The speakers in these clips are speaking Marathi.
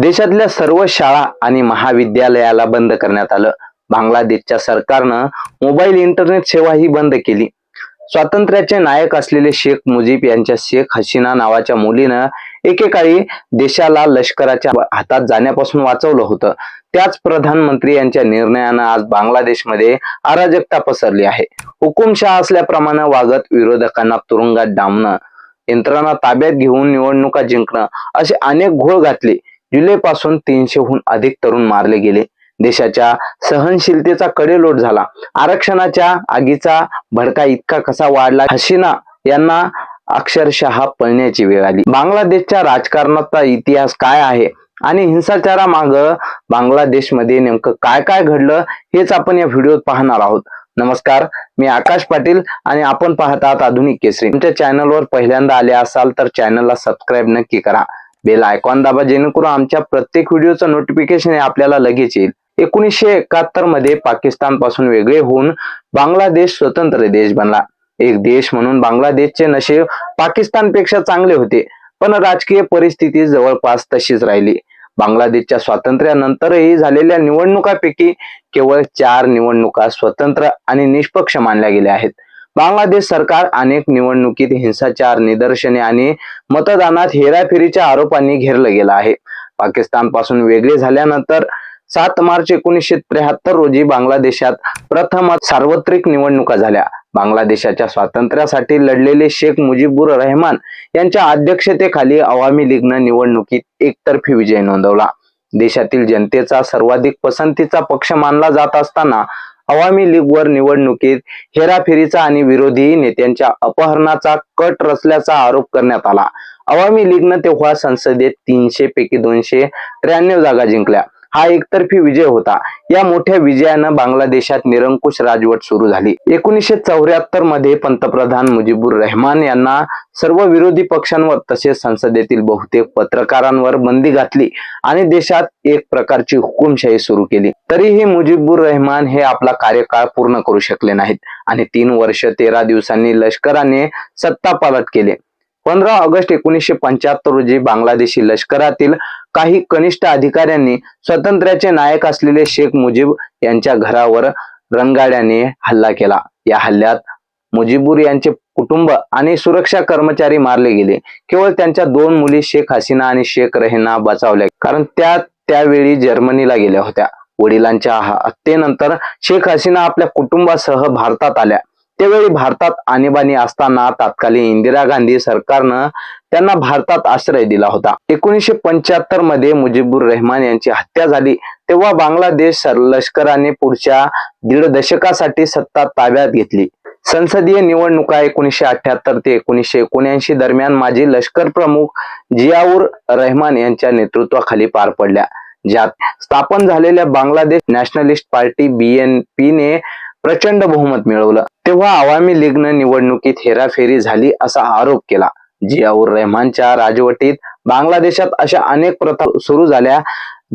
देशातल्या सर्व शाळा आणि महाविद्यालयाला बंद करण्यात आलं. बांगलादेशच्या सरकारनं मोबाईल इंटरनेट सेवा ही बंद केली. स्वातंत्र्याचे नायक असलेले शेख मुजीब यांच्या शेख हसीना नावाच्या मुलीनं एकेकाळी देशाला लष्कराच्या हातात जाण्यापासून वाचवलं होतं. त्याच प्रधानमंत्री यांच्या निर्णयानं आज बांगलादेशमध्ये अराजकता पसरली आहे. हुकुमशहा असल्याप्रमाणे वागत विरोधकांना तुरुंगात डांबणं यंत्रणा ताब्यात घेऊन निवडणुका जिंकणं असे अनेक घोळ घातले. जुलैपासून तीनशेहून अधिक तरुण मारले गेले. देशाच्या सहनशीलतेचा कडेलोट झाला. आरक्षणाच्या आगीचा भडका इतका कसा वाढला? हसीना यांना अक्षरशः पळण्याची वेळ आली. बांगलादेशच्या राजकारणाचा इतिहास काय आहे? आणि हिंसाचारामाग बांगलादेशमध्ये नेमकं काय काय घडलं हेच आपण या व्हिडिओत पाहणार आहोत. नमस्कार मी आकाश पाटील आणि आपण पाहत आहात आधुनिक केसरी. तुमच्या चॅनलवर पहिल्यांदा आले असाल तर चॅनलला सबस्क्राईब नक्की करा. बेल आयकॉन दाबा जेणेकरून आमच्या प्रत्येक व्हिडिओचं नोटिफिकेशन हे आपल्याला लगेच येईल. एकोणीसशे एकाहत्तरमध्ये पाकिस्तानपासून वेगळे होऊन बांगलादेश स्वतंत्र देश बनला. एक देश म्हणून बांगलादेशचे नशीब पाकिस्तानपेक्षा चांगले होते पण राजकीय परिस्थिती जवळपास तशीच राहिली. बांगलादेशच्या स्वातंत्र्यानंतरही झालेल्या निवडणुकापैकी केवळ चार निवडणुका स्वतंत्र आणि निष्पक्ष मानल्या गेल्या आहेत. बांगलादेश सरकार अनेक निवडणुकीत हिंसाचार निदर्शने आणि मतदानात हेराफेरीच्या आरोपांनी घेरलं गेलं आहे. पाकिस्तानपासून वेगळे झाल्यानंतर सात मार्च एकोणीसशे त्र्याहत्तर रोजी बांगलादेशात प्रथमच सार्वत्रिक निवडणुका झाल्या. बांगलादेशाच्या स्वातंत्र्यासाठी लढलेले शेख मुजीबुर रहमान यांच्या अध्यक्षतेखाली अवामी लीगनं निवडणुकीत एकतर्फी विजय नोंदवला. देशातील जनतेचा सर्वाधिक पसंतीचा पक्ष मानला जात असताना अवामी लीगवर निवडणुकीत हेराफेरीचा आणि विरोधी नेत्यांच्या अपहरणाचा कट रचल्याचा आरोप करण्यात आला. अवामी लीगनं तेव्हा संसदेत तीनशे पैकी दोनशे त्र्याण्णव जागा जिंकल्या. हा एकतर्फी विजय होता. या मोठ्या विजयानं बांगलादेशात निरंकुश राजवट सुरू झाली. एकोणीसशे चौऱ्याहत्तरमध्ये पंतप्रधान मुजीबुर रहमान यांना सर्व विरोधी पक्षांवर तसेच संसदेतील बहुतेक पत्रकारांवर बंदी घातली आणि देशात एक प्रकारची हुकुमशाही सुरू केली. तरीही मुजीबुर रहमान हे आपला कार्यकाळ पूर्ण करू शकले नाहीत आणि तीन वर्ष तेरा दिवसांनी लष्कराने सत्ता पालट केले. पंधरा ऑगस्ट एकोणीसशे पंच्याहत्तर रोजी बांगलादेशी लष्करातील काही कनिष्ठ अधिकाऱ्यांनी स्वातंत्र्याचे नायक असलेले शेख मुजीब यांच्या घरावर रणगाड्याने हल्ला केला. या हल्ल्यात मुजीबूर यांचे कुटुंब आणि सुरक्षा कर्मचारी मारले गेले. केवळ त्यांच्या दोन मुली शेख हसीना आणि शेख रहेना बचावल्या कारण त्या त्यावेळी जर्मनीला गेल्या होत्या. वडिलांच्या हत्येनंतर शेख हसीना आपल्या कुटुंबासह भारतात आल्या. त्यावेळी भारतात आणीबाणी असताना तत्कालीन इंदिरा गांधी सरकारनं त्यांना भारतात आश्रय दिला होता. एकोणीसशे पंच्याहत्तरमध्ये मुजीबुर रहमान यांची हत्या झाली. तेव्हा बांगलादेश लष्कराने पुढच्या दीड दशकासाठी सत्ता ताब्यात घेतली. संसदीय निवडणुका एकोणीसशे अठ्याहत्तर ते एकोणीसशे एकोणऐंशी दरम्यान माजी लष्कर प्रमुख जियाऊर रहमान यांच्या नेतृत्वाखाली पार पडल्या. ज्यात स्थापन झालेल्या बांगलादेश नॅशनलिस्ट पार्टी बीएनपी ने प्रचंड बहुमत मिळवलं. तेव्हा आवामी लीगनं निवडणुकीत हेराफेरी झाली असा आरोप केला. जियाऊर रहमानच्या राजवटीत बांगलादेशात अशा अनेक प्रथा सुरू झाल्या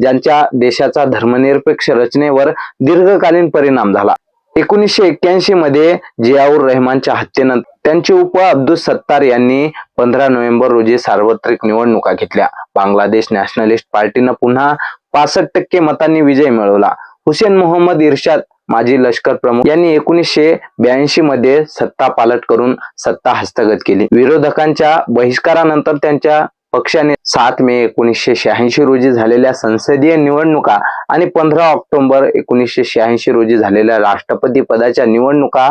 ज्यांच्या देशाचा धर्मनिरपेक्ष रचनेवर दीर्घकालीन परिणाम झाला. एकोणीसशे एक्क्याऐंशी मध्ये जियाऊर रहमानच्या हत्येनंतर त्यांचे उप अब्दुल सत्तार यांनी पंधरा नोव्हेंबर रोजी सार्वत्रिक निवडणुका घेतल्या. बांगलादेश नॅशनलिस्ट पार्टीनं पुन्हा पासष्ट टक्के मतांनी विजय मिळवला. हुसेन मोहम्मद इर्शाद माजी लष्कर प्रमुख यांनी एकोणीसशे ब्याऐंशी मध्ये सत्ता पालट करून सत्ता हस्तगत केली. विरोधकांच्या बहिष्कारानंतर त्यांच्या पक्षाने सात मे एकोणीसशे शहाऐंशी रोजी झालेल्या संसदीय निवडणुका आणि पंधरा ऑक्टोबर एकोणीसशे शहाऐंशी रोजी झालेल्या राष्ट्रपती पदाच्या निवडणुका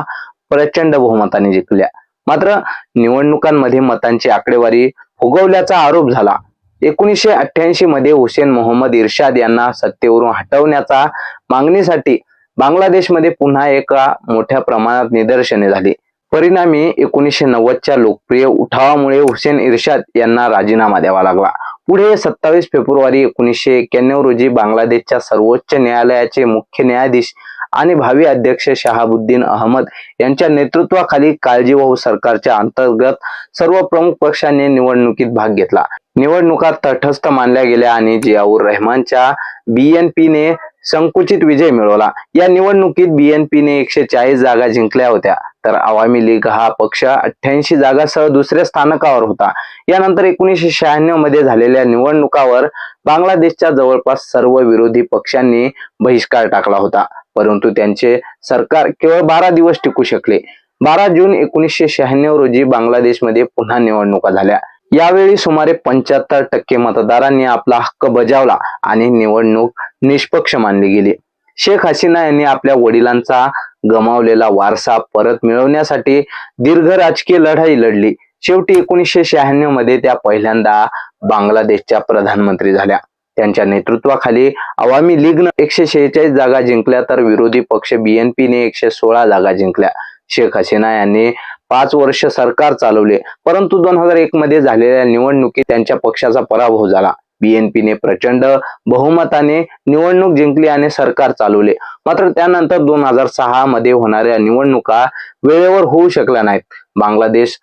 प्रचंड बहुमताने जिंकल्या. मात्र निवडणुकांमध्ये मतांची आकडेवारी फुगवल्याचा आरोप झाला. एकोणीसशे अठ्ठ्याऐंशी मध्ये हुसेन मोहम्मद इर्शाद यांना सत्तेवरून हटवण्याचा मागणीसाठी बांगलादेशमध्ये पुन्हा एका मोठ्या प्रमाणात निदर्शने झाली. परिणामी एकोणीसशे नव्वदच्या लोकप्रिय उठावामुळे हुसेन इर्शाद यांना राजीनामा द्यावा लागला. पुढे सत्तावीस फेब्रुवारी एकोणीसशे एक्क्याण्णव रोजी बांगलादेशच्या सर्वोच्च न्यायालयाचे मुख्य न्यायाधीश आणि भावी अध्यक्ष शहाबुद्दीन अहमद यांच्या नेतृत्वाखाली काळजीवाहू सरकारच्या अंतर्गत सर्व प्रमुख पक्षांनी निवडणुकीत भाग घेतला. निवडणुका तटस्थ मानल्या गेल्या आणि जियाऊर रहमानच्या बीएनपीने संकुचित विजय मिळवला. या निवडणुकीत बीएनपीने एकशे चाळीस जागा जिंकल्या होत्या. तर आवामी लीग हा पक्ष अठ्ठ्याऐंशी जागासह दुसऱ्या स्थानकावर होता. यानंतर एकोणीसशे शहाण्णवमध्ये झालेल्या निवडणुकावर बांगलादेशच्या जवळपास सर्व विरोधी पक्षांनी बहिष्कार टाकला होता. परंतु त्यांचे सरकार केवळ बारा दिवस टिकू शकले. बारा जून एकोणीसशे शहाण्णव रोजी बांगलादेशमध्ये पुन्हा निवडणुका झाल्या. यावेळी सुमारे पंच्याहत्तर टक्के मतदारांनी आपला हक्क बजावला आणि निवडणूक निष्पक्ष मानली गेली. शेख हसीना यांनी आपल्या वडिलांचा गमावलेला वारसा परत मिळवण्यासाठी दीर्घ राजकीय लढाई लढली. शेवटी एकोणीसशे शहाण्णवमध्ये त्या पहिल्यांदा बांगलादेशच्या प्रधानमंत्री झाल्या. त्यांच्या नेतृत्वाखाली अवामी लीगनं एकशे शेहेचाळीस जागा जिंकल्या तर विरोधी पक्ष बीएनपीने एकशे सोळा जागा जिंकल्या. शेख हसीना यांनी पाच वर्ष सरकार चालवले. परंतु दोन हजार एक मध्ये झालेल्या निवडणुकीत त्यांच्या पक्षाचा पराभव झाला. बीएनपीने प्रचंड बहुमताने निवडणूक जिंकली आणि सरकार चालवले. मात्र त्यानंतर दोन हजार सहा मध्ये होणाऱ्या निवडणुका वेळेवर होऊ शकल्या नाहीत. बांगलादेश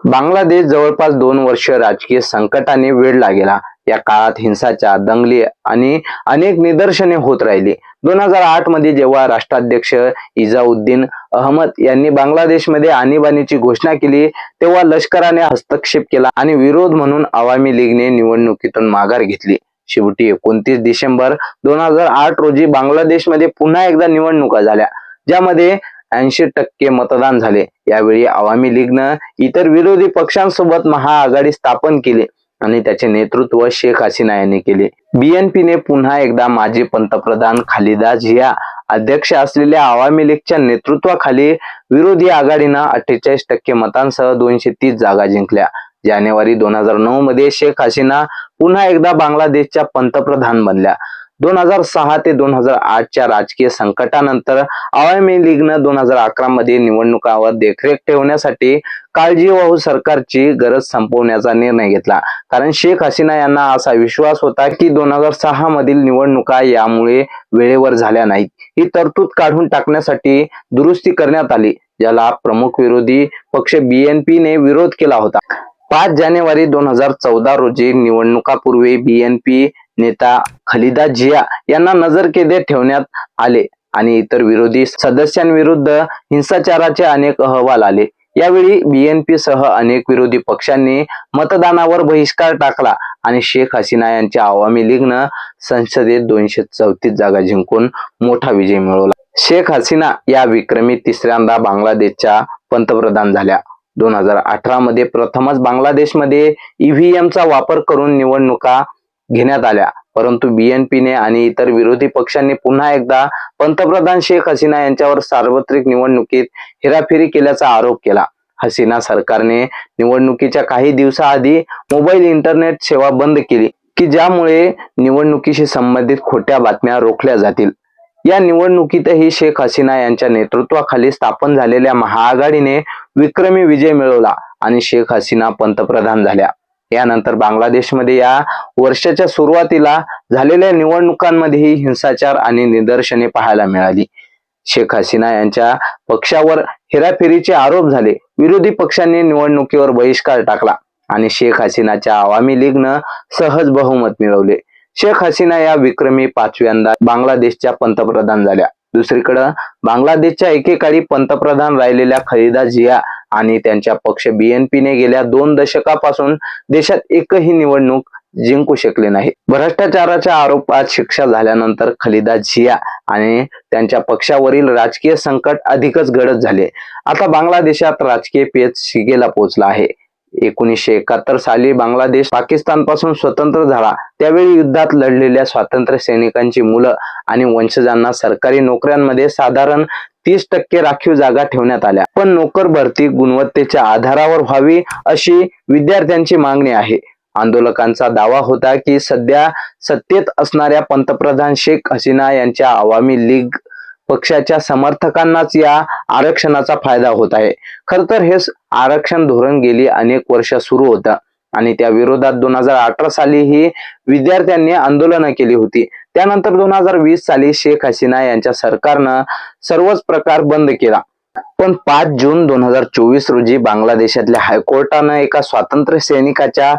बांगलादेश जवळपास दोन वर्ष राजकीय संकटाने वेळ लागेला या काळात हिंसाचार दंगली आणि अनेक निदर्शने होत राहिली. दोन हजार आठमध्ये जेव्हा राष्ट्राध्यक्ष इजाउद्दीन अहमद यांनी बांगलादेशमध्ये आणीबाणीची घोषणा केली तेव्हा लष्कराने हस्तक्षेप केला आणि विरोध म्हणून आवामी लीगने निवडणुकीतून माघार घेतली. शेवटी एकोणतीस डिसेंबर दोन हजार आठ रोजी बांगलादेशमध्ये पुन्हा एकदा निवडणुका झाल्या ज्यामध्ये ऐंशी टक्के मतदान झाले. यावेळी आवामी लीगनं इतर विरोधी पक्षांसोबत महाआघाडी स्थापन केली. आणि त्याचे नेतृत्व शेख हसीना यांनी केले. बीएनपीने पुन्हा एकदा माजी पंतप्रधान खालिदा झिया अध्यक्ष असलेल्या आवामी लीगच्या नेतृत्वाखाली विरोधी आघाडीनं अठ्ठेचाळीस टक्के मतांसह दोनशे तीस जागा जिंकल्या. जानेवारी दोन हजार नऊ मध्ये शेख हसीना पुन्हा एकदा बांगलादेशच्या पंतप्रधान बनल्या. दोन हजार सहा ते दोन हजार आठच्या राजकीय संकटानंतर अवामी लीगनं दोन हजार अकरा मध्ये निवडणुकांवर देखरेख ठेवण्यासाठी काळजीवाहू सरकारची गरज संपवण्याचा निर्णय घेतला. कारण शेख हसीना यांना असा विश्वास होता की दोन हजार सहा मधील निवडणुका यामुळे वेळेवर झाल्या नाहीत. ही तरतूद काढून टाकण्यासाठी दुरुस्ती करण्यात आली ज्याला प्रमुख विरोधी पक्ष बीएनपीने विरोध केला होता. पाच जानेवारी दोन हजार चौदा रोजी निवडणुकापूर्वी बीएनपी नेता खलिदा जिया यांना नजरकेदेत ठेवण्यात आले आणि इतर विरोधी सदस्यांविरुद्ध हिंसाचाराचे अनेक अहवाल आले. यावेळी बीएनपी सह अनेक विरोधी पक्षांनी मतदानावर बहिष्कार टाकला आणि शेख हसीना यांच्या आवामी लीगनं संसदेत दोनशे चौतीस जागा जिंकून मोठा विजय मिळवला. शेख हसीना या विक्रमी तिसऱ्यांदा बांगलादेशच्या पंतप्रधान झाल्या. दोन हजार अठरा मध्ये प्रथमच बांगलादेशमध्ये ईव्हीएमचा वापर करून निवडणुका घेण्यात आल्या. परंतु बीएनपीने आणि इतर विरोधी पक्षांनी पुन्हा एकदा पंतप्रधान शेख हसीना यांच्यावर सार्वत्रिक निवडणुकीत हेराफेरी केल्याचा आरोप केला. हसीना सरकारने निवडणुकीच्या काही दिवसाआधी मोबाईल इंटरनेट सेवा बंद केली की ज्यामुळे निवडणुकीशी संबंधित खोट्या बातम्या रोखल्या जातील. या निवडणुकीतही शेख हसीना यांच्या नेतृत्वाखाली स्थापन झालेल्या महाआघाडीने विक्रमी विजय मिळवला आणि शेख हसीना पंतप्रधान झाल्या. यानंतर बांगलादेशमध्ये या वर्षाच्या सुरुवातीला झालेल्या निवडणुकांमध्येही हिंसाचार आणि निदर्शने पाहायला मिळाली. शेख हसीना यांच्या पक्षावर हेराफेरीचे आरोप झाले. विरोधी पक्षांनी निवडणुकीवर बहिष्कार टाकला आणि शेख हसीनाच्या आवामी लीगनं सहज बहुमत मिळवले. शेख हसीना या विक्रमी पाचव्यांदा बांगलादेशच्या पंतप्रधान झाल्या. दुसरीकडं बांगलादेशच्या एकेकाळी पंतप्रधान राहिलेल्या खलिदा जिया आणि त्यांच्या पक्ष बीएनपीने गेल्या दोन दशकापासून देशात एकही निवडणूक जिंकू शकले नाही. भ्रष्टाचाराच्या आरोपात शिक्षा झाल्यानंतर खलिदा झिया आणि त्यांच्या पक्षावरील राजकीय संकट अधिकच गडद झाले. आता बांगलादेशात राजकीय पेच शिगेला पोहोचला आहे. एकोणीसशे एकाहत्तर साली बांगलादेश पाकिस्तानपासून स्वतंत्र झाला. त्यावेळी युद्धात लढलेल्या स्वातंत्र्य सैनिकांची मुलं आणि वंशजांना सरकारी नोकऱ्यांमध्ये साधारण तीस टक्के राखीव जागा ठेवण्यात आल्या. पण नोकर भरती गुणवत्तेच्या आधारावर व्हावी अशी विद्यार्थ्यांची मागणी आहे. आंदोलकांचा दावा होता की सध्या सत्तेत असणाऱ्या पंतप्रधान शेख हसीना यांच्या आवामी लीग पक्षाच्या समर्थकांनाच या आरक्षणाचा फायदा होत आहे. खर तर हे आरक्षण धोरण गेली अनेक वर्ष सुरू होतं आणि त्या विरोधात दोन हजार अठरा साली ही विद्यार्थ्यांनी आंदोलनं केली होती. त्यानंतर दोन हजार वीस साली शेख हसीना यांच्या सरकारनं सर्वच प्रकार बंद केला. पण पाच जून दोन हजार चोवीस रोजी बांगलादेशातल्या हायकोर्टानं एका स्वातंत्र्य सैनिकाच्या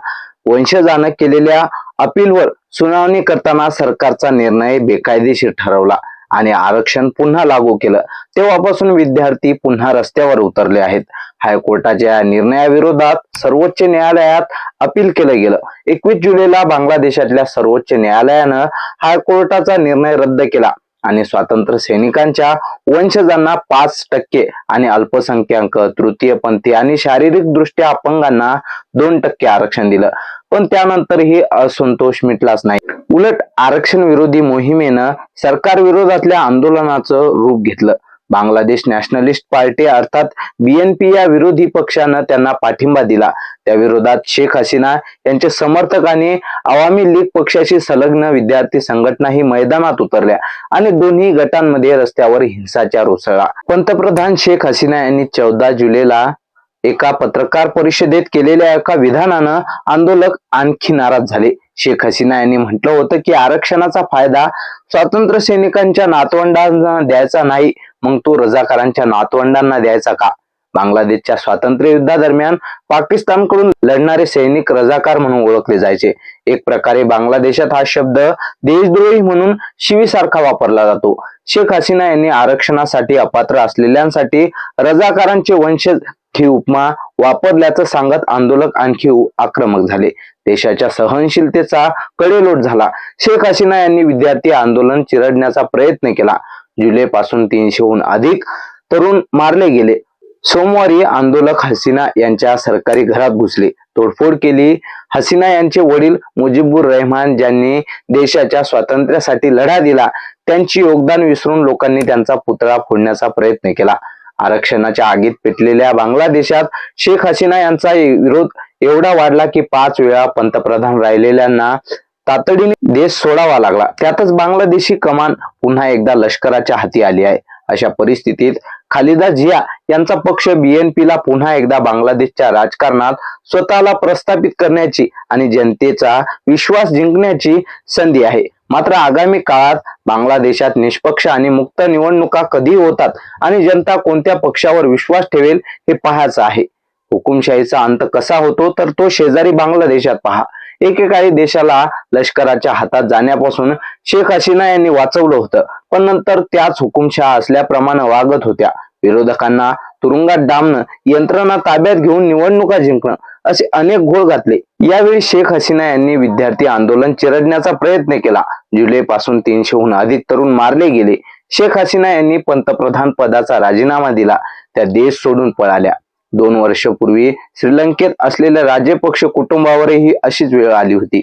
वंशजानं केलेल्या अपीलवर सुनावणी करताना सरकारचा निर्णय बेकायदेशीर ठरवला. आणि आरक्षण पुन्हा लागू केलं. तेव्हापासून विद्यार्थी पुन्हा रस्त्यावर उतरले आहेत. हायकोर्टाच्या या निर्णयाविरोधात सर्वोच्च न्यायालयात अपील केलं गेलं. एकवीस जुलैला बांगलादेशातल्या सर्वोच्च न्यायालयानं हायकोर्टाचा निर्णय रद्द केला आणि स्वातंत्र्य सैनिकांच्या वंशजांना पाच टक्के आणि अल्पसंख्याक तृतीयपंथी आणि शारीरिक दृष्ट्या अपंगांना दोन टक्के आरक्षण दिलं. पण त्यानंतरही असंतोष मिटलाच नाही. उलट आरक्षण विरोधी मोहिमेनं सरकार विरोधातल्या आंदोलनाचं रूप घेतलं. बांगलादेश नॅशनलिस्ट पार्टी अर्थात बीएनपी या विरोधी पक्षानं त्यांना पाठिंबा दिला. त्या विरोधात शेख हसीना यांचे समर्थकांनी आवामी लीग पक्षाशी संलग्न विद्यार्थी संघटनाही मैदानात उतरल्या आणि दोन्ही गटांमध्ये रस्त्यावर हिंसाचार उसळला. पंतप्रधान शेख हसीना यांनी चौदा जुलैला एका पत्रकार परिषदेत केलेल्या एका विधानानं आंदोलक आणखी नाराज झाले. शेख हसीना यांनी म्हटलं होतं की आरक्षणाचा फायदा स्वातंत्र्य सैनिकांच्या नातवंडांना द्यायचा नाही मग तो रजाकारांच्या नातवंडांना द्यायचा का? बांगलादेशच्या स्वातंत्र्य युद्धादरम्यान पाकिस्तानकडून लढणारे सैनिक रजाकार म्हणून ओळखले जायचे. एक प्रकारे बांगलादेशात हा शब्द देशद्रोही म्हणून शिवीसारखा वापरला जातो. शेख हसीना यांनी आरक्षणासाठी अपात्र असलेल्यांसाठी रजाकारांचे वंशज ही उपमा वापरल्याचं सांगत आंदोलक आणखी आक्रमक झाले. देशाच्या सहनशीलतेचा कडेलोट झाला. शेख हसीना यांनी विद्यार्थी आंदोलन चिरडण्याचा प्रयत्न केला. जुलै पासून तीनशेहून अधिक तरुण मारले गेले. सोमवारी आंदोलक हसीना यांच्या सरकारी घरात घुसले. तोडफोड केली. हसीना यांचे वडील मुजीबुर रहमान ज्यांनी देशाच्या स्वातंत्र्यासाठी लढा दिला त्यांची योगदान विसरून लोकांनी त्यांचा पुतळा फोडण्याचा प्रयत्न केला. आरक्षणाच्या आगीत पेटलेल्या बांगलादेशात शेख हसीना यांचा विरोध एवढा वाढला की पाच वेळा पंतप्रधान राहिलेल्यांना तातडीने देश सोडावा लागला. त्यातच बांगलादेशी कमान पुन्हा एकदा लष्कराच्या हाती आली आहे. अशा परिस्थितीत खालिदा जिया यांचा पक्ष बीएनपीला ला पुन्हा एकदा बांगलादेशच्या राजकारणात स्वतःला प्रस्थापित करण्याची आणि जनतेचा विश्वास जिंकण्याची संधी आहे. मात्र आगामी काळात बांगलादेशात निष्पक्ष आणि मुक्त निवडणुका कधी होतात आणि जनता कोणत्या पक्षावर विश्वास ठेवेल हे पाहायचं आहे. हुकुमशाहीचा अंत कसा होतो तर तो शेजारी बांगलादेशात पहा. एकेकाळी देशाला लष्कराच्या हातात जाण्यापासून शेख हसीना यांनी वाचवलं होतं. पण नंतर त्याच हुकुमशहा असल्याप्रमाणे वागत होत्या. विरोधकांना तुरुंगात डांबणं यंत्रणा ताब्यात घेऊन निवडणुका जिंकणं असे अनेक घोळ घातले. यावेळी शेख हसीना यांनी विद्यार्थी आंदोलन चिरडण्याचा प्रयत्न केला. जुलै पासून तीनशेहून अधिक तरुण मारले गेले. शेख हसीना यांनी पंतप्रधान पदाचा राजीनामा दिला. त्या देश सोडून पळाल्या. दोन वर्षपूर्वी श्रीलंकेत असलेल्या राजपक्ष कुटुंबावरही अशीच वेळ आली होती.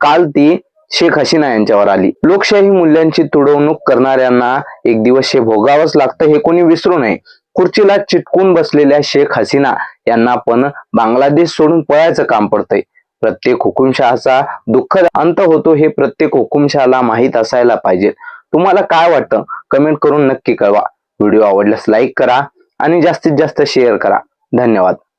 काल ती शेख हसीना यांच्यावर आली. लोकशाही मूल्यांची तुडवणूक करणाऱ्यांना एक दिवस हे भोगावंच लागतं हे कोणी विसरू नये. खुर्चीला चिटकून बसलेल्या शेख हसीना यांना पण बांगलादेश सोडून पळायचं काम पडतंय. प्रत्येक हुकुमशहाचा दुःखद अंत होतो हे प्रत्येक हुकुमशहाला माहीत असायला पाहिजे. तुम्हाला काय वाटतं? कमेंट करून नक्की कळवा. व्हिडिओ आवडल्यास लाईक करा आणि जास्तीत जास्त शेअर करा. धन्यवाद.